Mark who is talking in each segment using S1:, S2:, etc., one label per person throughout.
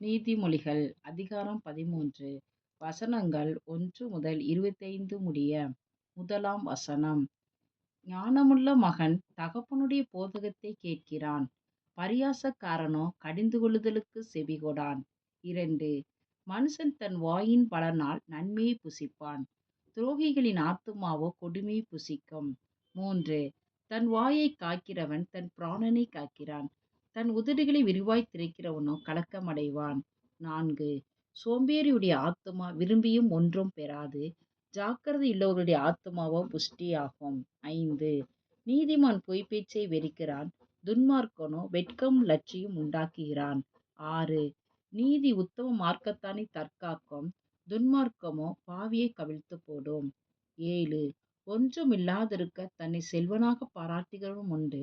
S1: நீதிமொழிகள் அதிகாரம் பதிமூன்று வசனங்கள் ஒன்று முதல் இருபத்தைந்து முடிய முதலாம் வசனம். ஞானமுள்ள மகன் தகப்பனுடைய போதகத்தை கேட்கிறான். பரியாசக்காரனோ கடிந்து கொள்ளுதலுக்கு செவிகொடான். இரண்டு மனுஷன் தன் வாயின் பலனால் நன்மையை புசிப்பான். துரோகிகளின் ஆத்துமாவோ கொடுமையை புசிக்கும். மூன்று தன் வாயை காக்கிறவன் தன் பிராணனை காக்கிறான். தன் உதடுகளை விரிவாய் திரைக்கிறவனோ கலக்கமடைவான். நான்கு சோம்பேறியுடைய ஆத்துமா விரும்பியும் ஒன்றும் பெறாது. ஜாக்கிரதை உள்ளவருடைய ஆத்மாவோ புஷ்டியாகும். ஐந்து நீதிமான் பொய்ப்பேச்சை வெறிக்கிறான். துன்மார்க்கனோ வெட்கம் லட்சியும் உண்டாக்குகிறான். ஆறு நீதி உத்தம மார்க்கத்தானை தற்காக்கும். துன்மார்க்கமோ பாவியை கவிழ்த்து போடும். ஏழு ஒன்றுமில்லாதிருக்க தன்னை செல்வனாக பாராட்டுகிறவனும் உண்டு.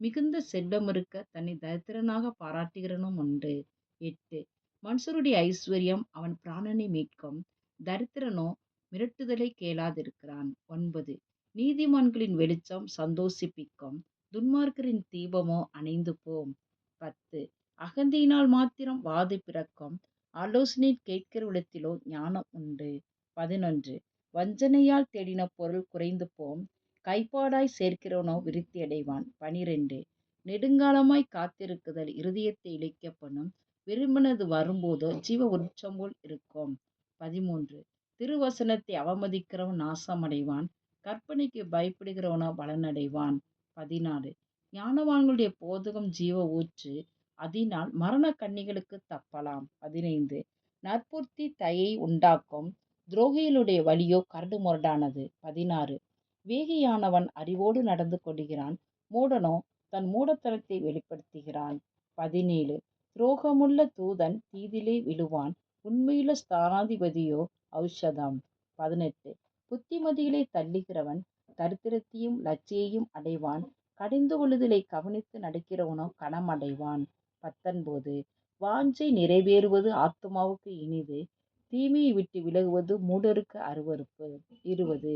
S1: மிகுந்த செல்வம் இருக்க தன்னை தரித்திரனாக பாராட்டுகிறனும் உண்டு எட்டு. மனுஷருடைய ஐஸ்வர்யம் அவன் பிராணனை மீட்கும். தரித்திரனோ மிரட்டுதலை கேளாதிருக்கிறான். ஒன்பது. நீதிமான்களின் வெளிச்சம் சந்தோஷிப்பிக்கும். துன்மார்க்கரின் தீபமோ அணைந்து போம். பத்து. அகந்தியினால் மாத்திரம் வாது பிறக்கும். ஆலோசனை கேட்கிற இடத்திலோ ஞானம் உண்டு. பதினொன்று. வஞ்சனையால் தேடின பொருள் குறைந்து போம். கைப்பாடாய் சேர்க்கிறவனோ விருத்தி அடைவான். பனிரெண்டு நெடுங்காலமாய் காத்திருக்குதல் இருதயத்தை இழைக்கப்படும். விரும்பினது வரும்போதோ ஜீவ உச்சம் போல் இருக்கும். பதிமூன்று திருவசனத்தை அவமதிக்கிறவன் நாசமடைவான். கற்பனைக்கு பயப்படுகிறவனோ பலனடைவான். பதினாலு ஞானவான்களுடைய போதகம் ஜீவ ஊற்று. அதனால் மரண கன்னிகளுக்கு தப்பலாம். பதினைந்து நற்புத்தி தயை உண்டாக்கும். துரோகிகளுடைய வழியோ கரடு முரடானது பதினாறு வேகியானவன் அறிவோடு நடந்து கொள்கிறான் மூடனோ தன் மூடத்தனத்தை வெளிப்படுத்துகிறான். பதினேழு. துரோகமுள்ள தூதன் தீதிலே விழுவான். உண்மையுள்ள ஸ்தானாதிபதியோ ஔஷதம். பதினெட்டு. புத்திமதிகளை தள்ளுகிறவன் தரித்திரத்தையும் லட்சியையும் அடைவான். கடிந்து கொள்ளுதலை கவனித்து நடக்கிறவனோ கணமடைவான் பத்தொன்பது. வாஞ்சை நிறைவேறுவது ஆத்மாவுக்கு இனிது. தீமையை விட்டு விலகுவது மூடருக்கு அருவருப்பு. இருபது.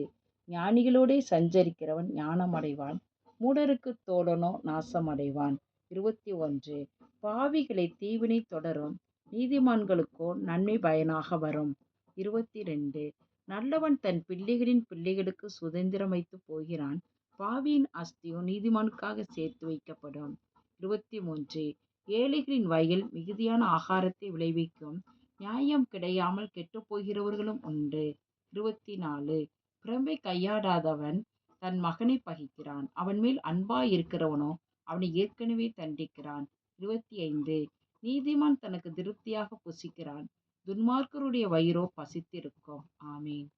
S1: ஞானிகளோடே சஞ்சரிக்கிறவன் ஞானமடைவான். மூடருக்கு தோழனோ நாசமடைவான். இருபத்தி ஒன்று பாவிகளை தீவினை தொடரும். நீதிமான்களுக்கோ நன்மை பயனாக வரும். இருபத்தி ரெண்டு நல்லவன் தன் பிள்ளைகளின் பிள்ளைகளுக்கு சுதந்திரம் வைத்து போகிறான். பாவியின் அஸ்தியோ நீதிமானுக்காக சேர்த்து வைக்கப்படும். இருபத்தி மூன்று ஏழைகளின் வயல் மிகுதியான ஆகாரத்தை விளைவிக்கும். நியாயம் கிடையாமல் கெட்டுப்போகிறவர்களும் உண்டு. இருபத்தி நாலு பிரம்பை கையாடாதவன் தன் மகனை பகிக்கிறான். அவன் மேல் அன்பாய் இருக்கிறவனோ அவனை ஏற்கனவே தண்டிக்கிறான். இருபத்தி ஐந்து நீதிமான் தனக்கு திருப்தியாக புசிக்கிறான். துன்மார்க்கருடைய வயிறோ பசித்திருக்கும். ஆமீன்.